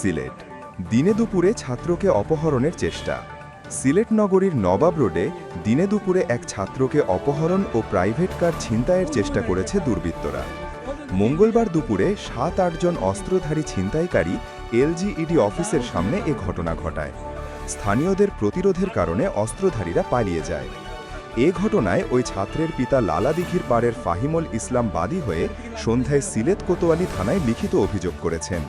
সিলেট। দিনে দুপুরে ছাত্রকে অপহরণের চেষ্টা। সিলেট নগরীর নবাব রোডে দিনে দুপুরে এক ছাত্রকে অপহরণ ও প্রাইভেট কার ছিনতাইয়ের চেষ্টা করেছে দুর্বৃত্তরা। মঙ্গলবার দুপুরে সাত আটজন অস্ত্রধারী ছিনতাইকারী এলজিইডি অফিসের সামনে এ ঘটনা ঘটায়। স্থানীয়দের প্রতিরোধের কারণে অস্ত্রধারীরা পালিয়ে যায়। এ ঘটনায় ওই ছাত্রের পিতা লালা লালাদিঘির পাড়ের ফাহিমুল ইসলাম বাদী হয়ে সন্ধ্যায় সিলেট কোতোয়ালি থানায় লিখিত অভিযোগ করেছেন।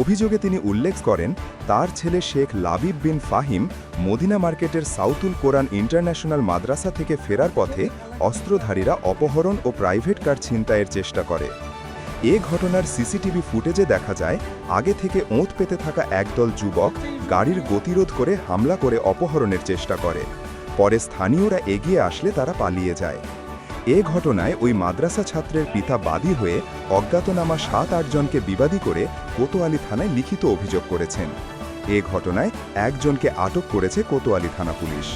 অভিযোগে তিনি উল্লেখ করেন, তার ছেলে শেখ লাবিব বিন ফাহিম মদিনা মার্কেটের সাউথুল কোরআন ইন্টারন্যাশনাল মাদ্রাসা থেকে ফেরার পথে অস্ত্রধারীরা অপহরণ ও প্রাইভেট কার ছিনতাইয়ের চেষ্টা করে। এ ঘটনার সিসিটিভি ফুটেজে দেখা যায়, আগে থেকে ওঁত পেতে থাকা একদল যুবক গাড়ির গতিরোধ করে হামলা করে অপহরণের চেষ্টা করে। পরে স্থানীয়রা এগিয়ে আসলে তারা পালিয়ে যায়। এ ঘটনায় ওই মাদ্রাসা ছাত্রের পিতা বাদী হয়ে অজ্ঞাতনামা সাত আটজনকে বিবাদী করে কোতোয়ালি থানায় লিখিত অভিযোগ করেছেন। এ ঘটনায় একজনকে আটক করেছে কোতোয়ালি থানা পুলিশ।